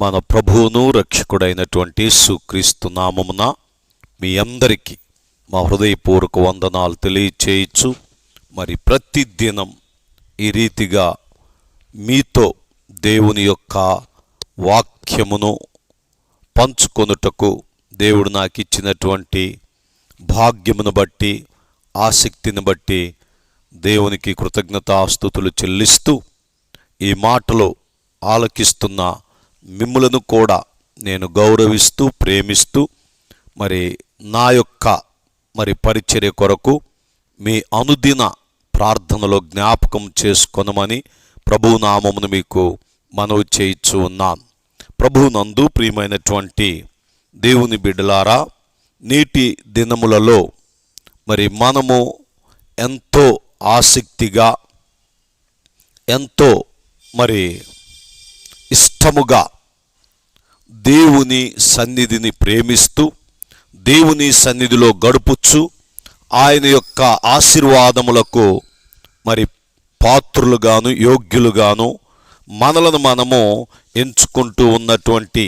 మన ప్రభువును రక్షకుడైనటువంటి సుక్రీస్తు నామమున మీ అందరికీ మా హృదయపూర్వక వందనాలు తెలియచేయచ్చు. మరి ప్రతిదినం ఈ రీతిగా మీతో దేవుని యొక్క వాక్యమును పంచుకొనుటకు దేవుడు నాకు ఇచ్చినటువంటి భాగ్యమును బట్టి ఆసక్తిని బట్టి దేవునికి కృతజ్ఞతాస్థుతులు చెల్లిస్తూ ఈ మాటలు ఆలకిస్తున్న మిమ్ములను కూడా నేను గౌరవిస్తూ ప్రేమిస్తూ మరి నా యొక్క మరి పరిచర్య కొరకు మీ అనుదిన ప్రార్థనలో జ్ఞాపకం చేసుకొనమని ప్రభు నామమును మీకు మనవి చేయించు ఉన్నాను. ప్రభునందు ప్రియమైనటువంటి దేవుని బిడ్డలారా నేటి దినములలో మరి మనము ఎంతో ఆసక్తిగా ఎంతో మరి ఇష్టముగా దేవుని సన్నిధిని ప్రేమిస్తూ దేవుని సన్నిధిలో గడుపుచ్చు ఆయన యొక్క ఆశీర్వాదములకు మరి పాత్రులుగాను యోగ్యులుగాను మనలను మనము ఎంచుకుంటూ ఉన్నటువంటి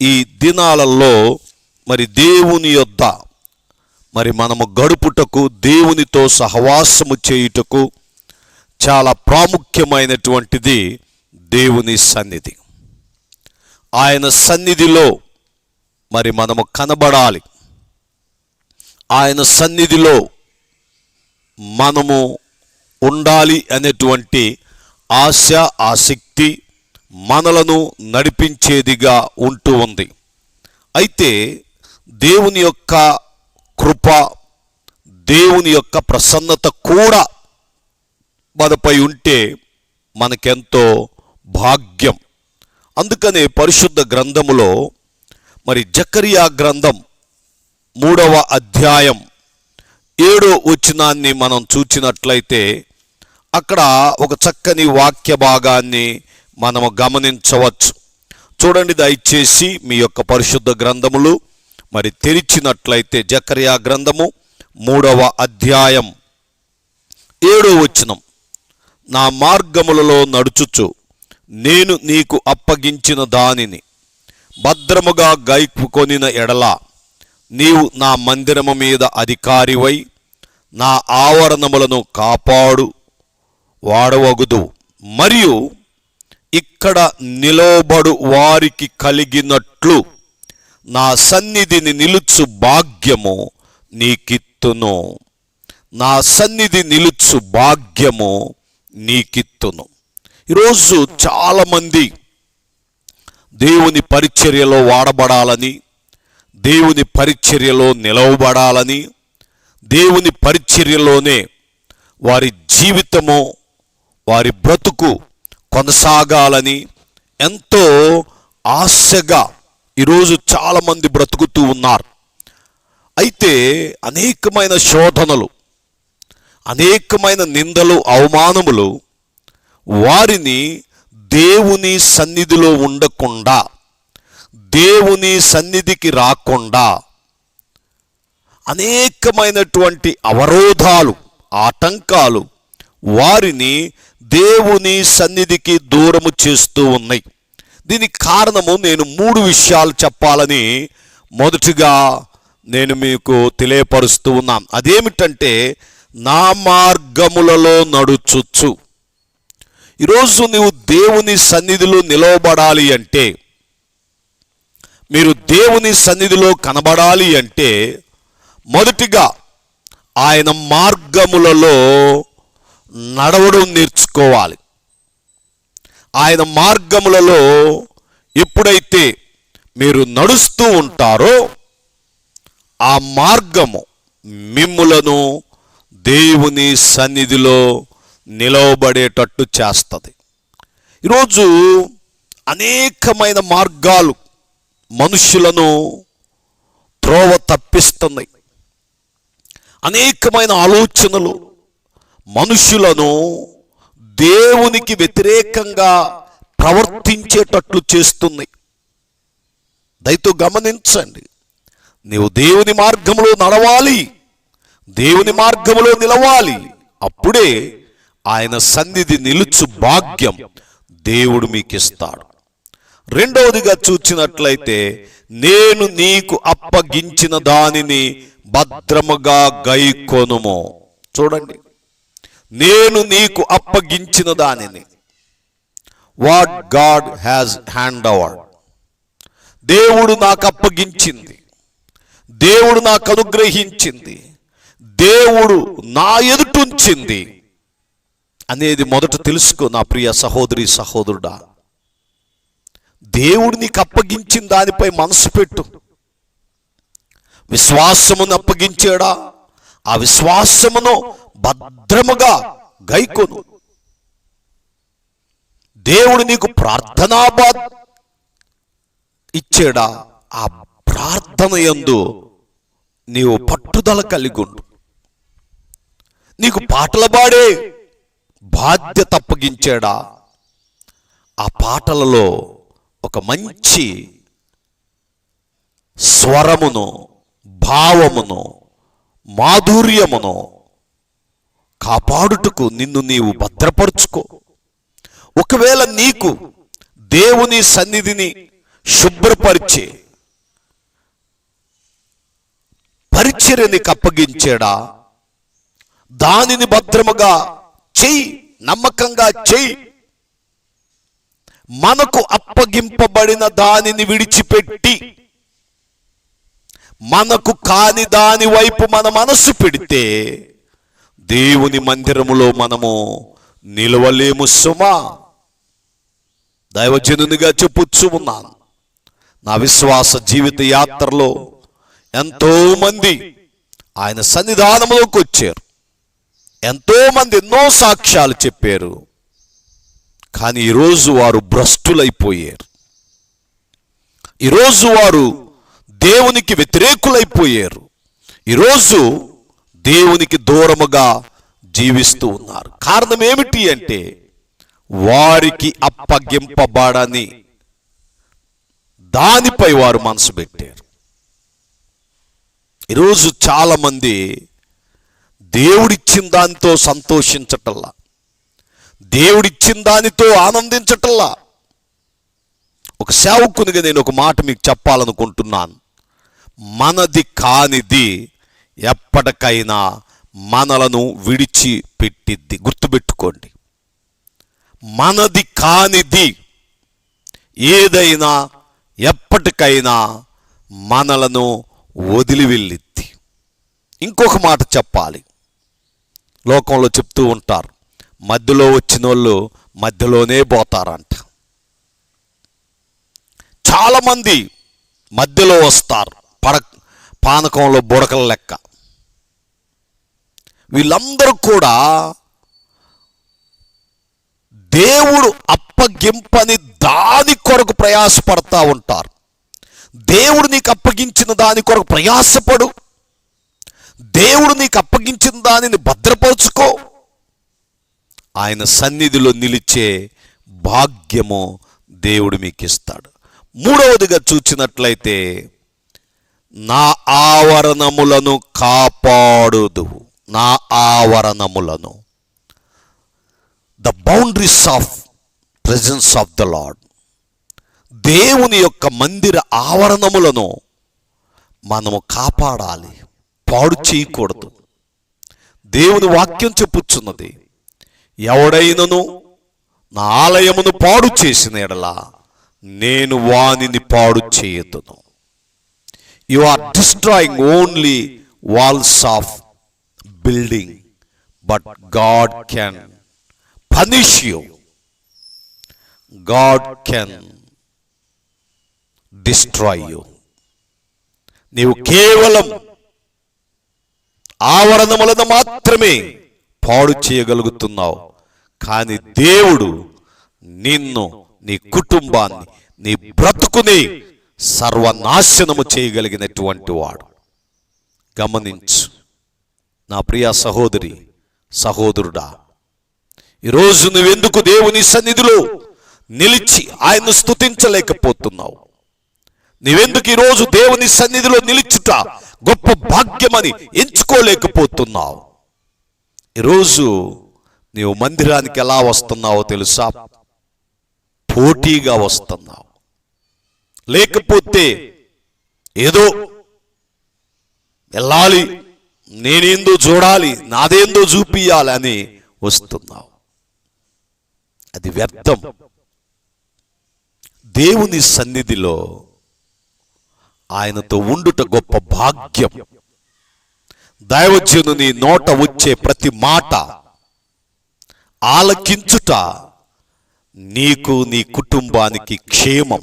ఈ దినాలలో మరి దేవుని యొద్ద మరి మనము గడుపుటకు దేవునితో సహవాసము చేయుటకు చాలా ప్రాముఖ్యమైనటువంటిది దేవుని సన్నిధి. ఆయన సన్నిధిలో మరి మనము కనబడాలి. ఆయన సన్నిధిలో మనము ఉండాలి అనేటువంటి ఆశ ఆసక్తి మనలను నడిపించేదిగా ఉంటూ ఉంది. అయితే దేవుని యొక్క కృప దేవుని యొక్క ప్రసన్నత కూడా మనపై ఉంటే మనకెంతో భాగ్యం. అందుకనే పరిశుద్ధ గ్రంథములో మరి జకరియా గ్రంథం మూడవ అధ్యాయం ఏడో వచనాన్ని మనం చూచినట్లయితే అక్కడ ఒక చక్కని వాక్య భాగాన్ని మనము గమనించవచ్చు. చూడండి దయచేసి మీ యొక్క పరిశుద్ధ గ్రంథములు మరి తెరిచినట్లయితే జకరియా గ్రంథము మూడవ అధ్యాయం ఏడో వచనం. నా మార్గములలో నడుచుచు. నేను నీకు అప్పగించిన దానిని భద్రముగా గైపుకొనిన ఎడల నీవు నా మందిరము మీద అధికారివై నా ఆవరణములను కాపాడు వాడవగుదు. మరియు ఇక్కడ నిలవబడు వారికి కలిగినట్లు నా సన్నిధిని నిలుచు భాగ్యము నీకిత్తును. నా సన్నిధి నిలుచు భాగ్యము నీకిత్తును. ఈరోజు చాలామంది దేవుని పరిచర్యలో వాడబడాలని దేవుని పరిచర్యలో నిలవబడాలని దేవుని పరిచర్యలోనే వారి జీవితము వారి బ్రతుకు కొనసాగాలని ఎంతో ఆశగా ఈరోజు చాలామంది బ్రతుకుతూ ఉన్నారు. అయితే అనేకమైన శోధనలు అనేకమైన నిందలు అవమానములు వారిని దేవుని సన్నిధిలో ఉండకుండా దేవుని సన్నిధికి రాకుండా అనేకమైనటువంటి అవరోధాలు ఆటంకాలు వారిని దేవుని సన్నిధికి దూరము చేస్తూ ఉన్నాయి. దీనికి కారణము నేను మూడు విషయాలు చెప్పాలని మొదటిగా నేను మీకు తెలియపరుస్తూ ఉన్నాను. అదేమిటంటే నా మార్గములలో నడుచుచ్చు ఈరోజు నువ్వు దేవుని సన్నిధిలో నిలవబడాలి అంటే మీరు దేవుని సన్నిధిలో కనబడాలి అంటే మొదటిగా ఆయన మార్గములలో నడవడం నేర్చుకోవాలి. ఆయన మార్గములలో ఎప్పుడైతే మీరు నడుస్తూ ఉంటారో ఆ మార్గము మిమ్ములను దేవుని సన్నిధిలో నిలవబడేటట్టు చేస్తుంది. ఈరోజు అనేకమైన మార్గాలు మనుషులను త్రోవ తప్పిస్తున్నాయి. అనేకమైన ఆలోచనలు మనుషులను దేవునికి వ్యతిరేకంగా ప్రవర్తించేటట్లు చేస్తున్నాయి. దయతో గమనించండి. నీవు దేవుని మార్గంలో నడవాలి దేవుని మార్గంలో నిలవాలి అప్పుడే ఆయన సన్నిధి నిలుచు భాగ్యం దేవుడు మీకు ఇస్తాడు రెండవదిగా చూచినట్లయితే నేను నీకు అప్పగించిన దానిని భద్రముగా గైకొనుము. చూడండి. నేను నీకు అప్పగించిన దానిని. What God has hand over దేవుడు నాకు అప్పగించింది. దేవుడు నాకు అనుగ్రహించింది. దేవుడు నా ఎదుటుంచింది అనేది మొదట తెలుసుకో నా ప్రియ సహోదరి సహోదరుడా. దేవుడు నీకు అప్పగించిన దానిపై మనసు పెట్టు. విశ్వాసమును అప్పగించాడా? ఆ విశ్వాసమును భద్రముగా గైకొను. దేవుడు నీకు ప్రార్థనా బా ఇచ్చాడా? ఆ ప్రార్థన యందు నీవు పట్టుదల కలిగి ఉండు నీకు పాటలు పాడే బాధ్యత అప్పగించాడా? ఆ పాటలలో ఒక మంచి స్వరమును భావమును మాధుర్యమును కాపాడుటకు నిన్ను నీవు భద్రపరుచుకో. ఒకవేళ నీకు దేవుని సన్నిధిని శుభ్రపరిచే పరిచర్య నీకు అప్పగించాడా దానిని భద్రముగా చెయ్యి నమ్మకంగా చెయ్యి. మనకు అప్పగింపబడిన దానిని విడిచిపెట్టి మనకు కాని దాని వైపు మన మనసు పెడితే దేవుని మందిరములో మనము నిలవలేము సుమా. దైవజనునిగా చెప్పుచ్చు ఉన్నాను. నా విశ్వాస జీవిత యాత్రలో ఎంతో మంది ఆయన సన్నిధానంలోకి వచ్చారు ఎంతోమంది ఎన్నో సాక్ష్యాలు చెప్పారు. కానీ ఈరోజు వారు భ్రష్టులైపోయారు. ఈరోజు వారు దేవునికి వ్యతిరేకులైపోయారు. ఈరోజు దేవునికి దూరముగా జీవిస్తూ ఉన్నారు. కారణం ఏమిటి అంటే వారికి అప్పగింపబడని దానిపై వారు మనసు పెట్టారు. ఈరోజు చాలామంది దేవుడిచ్చిన దానితో సంతోషించటల్లా. దేవుడిచ్చిన దానితో ఆనందించటల్లా. ఒక సేవకునిగా నేను ఒక మాట మీకు చెప్పాలనుకుంటున్నాను. మనది కానిది ఎప్పటికైనా మనలను విడిచిపెట్టిద్ది. గుర్తుపెట్టుకోండి. మనది కానిది ఏదైనా ఎప్పటికైనా మనలను వదిలి వెళ్ళిద్ది ఇంకొక మాట చెప్పాలి. లోకంలో చెప్తూ ఉంటారు మధ్యలో వచ్చిన వాళ్ళు మధ్యలోనే పోతారంట. చాలామంది మధ్యలో వస్తారు పడ పానకంలో బుడకల లెక్క. వీళ్ళందరూ కూడా దేవుడు అప్పగింపని దాని కొరకు ప్రయాసపడతా ఉంటారు. దేవుడు నీకు అప్పగించిన దాని కొరకు ప్రయాసపడు. దేవుడు నీకు అప్పగించిన దానిని భద్రపరుచుకో. ఆయన సన్నిధిలో నిలిచే భాగ్యము దేవుడు మీకు ఇస్తాడు మూడవదిగా చూచినట్లయితే నా ఆవరణములను కాపాడుదు నా ఆవరణములను. The boundaries of presence of the lord దేవుని యొక్క మందిర ఆవరణములను మనము కాపాడాలి. పాడు చేయకూడదు. దేవుని వాక్యం చెప్పుచున్నది ఎవడైనను నా ఆలయమును పాడు చేసిన ఎడలా నేను వానిని పాడు చేయదును. You are destroying only walls of building but God can punish you God can destroy you నీవు కేవలం ఆవరణములను మాత్రమే పాడు చేయగలుగుతున్నావు. కానీ దేవుడు నిన్ను నీ కుటుంబాన్ని నీ బ్రతుకుని సర్వనాశనము చేయగలిగినటువంటి వాడు. గమనించు. నా ప్రియ సహోదరి సహోదరుడా ఈరోజు నువ్వెందుకు దేవుని సన్నిధిలో నిలిచి ఆయన్ను స్తుతించలేకపోతున్నావు? నీవెందుకు ఈరోజు దేవుని సన్నిధిలో నిలుచుట? గొప్ప భాగ్యమని ఎంచుకోలేకపోతున్నావు. ఈరోజు నీవు మందిరానికి ఎలా వస్తున్నావో తెలుసా? పోటీగా వస్తున్నావు. లేకపోతే ఏదో వెళ్ళాలి నేనేందో చూడాలి నాదేందో చూపియాలి అని వస్తున్నావు. అది వ్యర్థం. దేవుని సన్నిధిలో ఆయనతో ఉండుట గొప్ప భాగ్యం. దైవజనుని నోట వచ్చే ప్రతి మాట ఆలకించుట నీకు నీ కుటుంబానికి క్షేమం.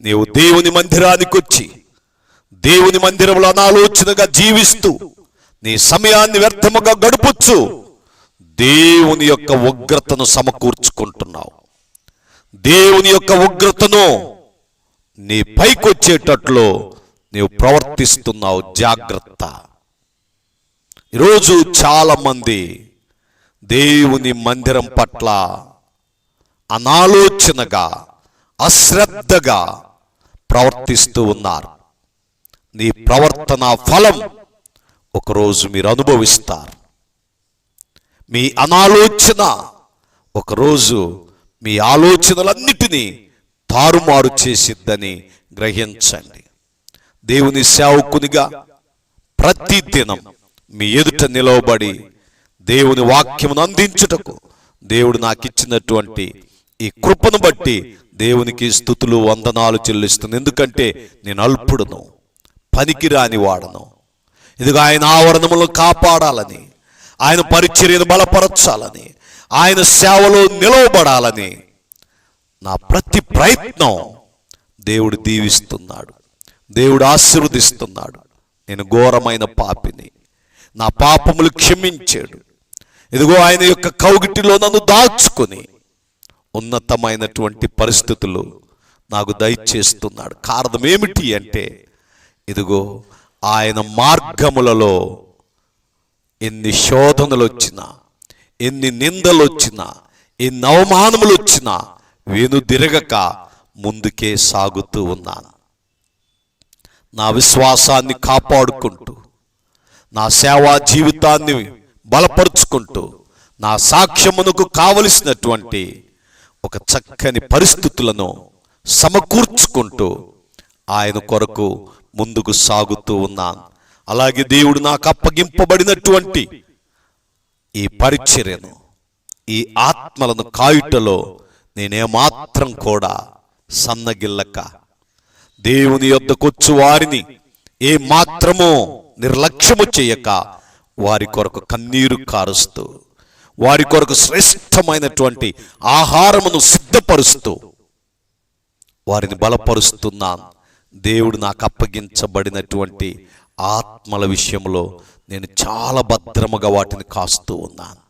నీవు దేవుని మందిరానికి వచ్చి దేవుని మందిరంలో అనాలోచనగా జీవిస్తూ నీ సమయాన్ని వ్యర్థముగా గడుపుచ్చు దేవుని యొక్క ఉగ్రతను సమకూర్చుకుంటున్నావు. దేవుని యొక్క ఉగ్రతను నీ పైకొచ్చేటట్లు నీవు ప్రవర్తిస్తున్నావు. జాగ్రత్త. ఈరోజు చాలామంది దేవుని మందిరం పట్ల అనాలోచనగా అశ్రద్ధగా ప్రవర్తిస్తూ ఉన్నారు. నీ ప్రవర్తన ఫలం ఒకరోజు మీరు అనుభవిస్తారు. మీ అనాలోచన ఒకరోజు మీ ఆలోచనలన్నిటినీ తారుమారు చేసిద్దని గ్రహించండి. దేవుని సేవకునిగా ప్రతి దినం మీ ఎదుట నిలవబడి దేవుని వాక్యమును అందించుటకు దేవుడు నాకు ఇచ్చినటువంటి ఈ కృపను బట్టి దేవునికి స్థుతులు వందనాలు చెల్లిస్తుంది ఎందుకంటే నేను అల్పుడును పనికిరాని వాడను. ఇదిగో ఆయన ఆవరణములు కాపాడాలని ఆయన పరిచర్యను బలపరచాలని ఆయన సేవలో నిలవబడాలని నా ప్రతి ప్రయత్నం దేవుడు దీవిస్తున్నాడు. దేవుడు ఆశీర్వదిస్తున్నాడు. నేను ఘోరమైన పాపిని. నా పాపములు క్షమించాడు. ఇదిగో ఆయన యొక్క కౌగిటిలో నన్ను దాచుకొని ఉన్నతమైనటువంటి పరిస్థితులు నాకు దయచేస్తున్నాడు. కారణం ఏమిటి అంటే ఇదిగో ఆయన మార్గములలో ఎన్ని శోధనలు వచ్చినా ఎన్ని నిందలు వచ్చినా ఎన్ని అవమానములు వచ్చినా వెనుదిరగక ముందుకే సాగుతూ ఉన్నాను. నా విశ్వాసాన్ని కాపాడుకుంటూ నా సేవా జీవితాన్ని బలపరుచుకుంటూ నా సాక్ష్యమునకు కావలసినటువంటి ఒక చక్కని పరిస్థితులను సమకూర్చుకుంటూ ఆయన కొరకు ముందుకు సాగుతూ ఉన్నాను. అలాగే దేవుడు నాకు అప్పగింపబడినటువంటి ఈ పరిచర్యను ఈ ఆత్మలను కాయుటలో నేనేమాత్రం కూడా సన్నగిల్లక. దేవుని యొద్దకొచ్చు వారిని ఏ మాత్రమో నిర్లక్ష్యము చేయక వారి కొరకు కన్నీరు కారుస్తూ వారి కొరకు శ్రేష్టమైనటువంటి ఆహారమును సిద్ధపరుస్తూ వారిని బలపరుస్తున్నాను. దేవుడు నాకు అప్పగించబడినటువంటి ఆత్మల విషయంలో నేను చాలా భద్రముగా వాటిని కాస్తూ ఉన్నాను.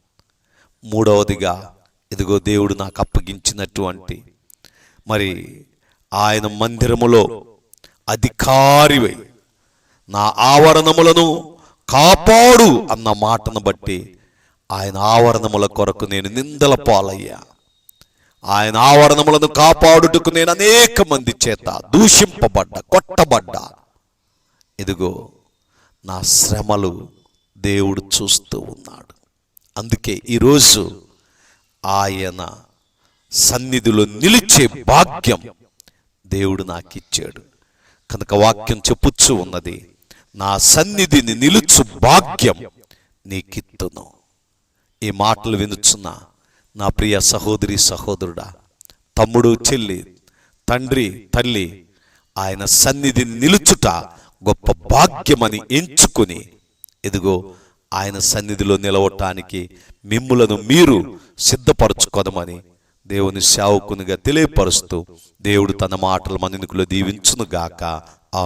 మూడవదిగా ఇదిగో దేవుడు నాకు అప్పగించినటువంటి మరి ఆయన మందిరములో అధికారివై నా ఆవరణములను కాపాడు అన్న మాటను బట్టి ఆయన ఆవరణముల కొరకు నేను నిందల పాలయ్యా. ఆయన ఆవరణములను కాపాడుటకు నేను అనేక మంది చేత దూషింపబడ్డా కొట్టబడ్డా. ఇదిగో నా శ్రమలు దేవుడు చూస్తూ ఉన్నాడు. అందుకే ఈరోజు ఆయన సన్నిధిలో నిలిచే భాగ్యం దేవుడు నాకు ఇచ్చాడు కనుక వాక్యం చెప్పుచ్చు ఉన్నది నా సన్నిధిని నిలుచు భాగ్యం నీకిత్తును. ఈ మాటలు వినుచున్న నా ప్రియ సహోదరి సహోదరుడా తమ్ముడు చెల్లి తండ్రి తల్లి ఆయన సన్నిధిని నిలుచుట గొప్ప భాగ్యమని ఎంచుకుని ఎదుగో ఆయన సన్నిధిలో నిలవటానికి మిమ్ములను మీరు సిద్ధపరచుకోదమని దేవుని సేవకునిగా తెలియపరుస్తూ దేవుడు తన మాటలు మనునికులు దీవించునుగాక. ఆ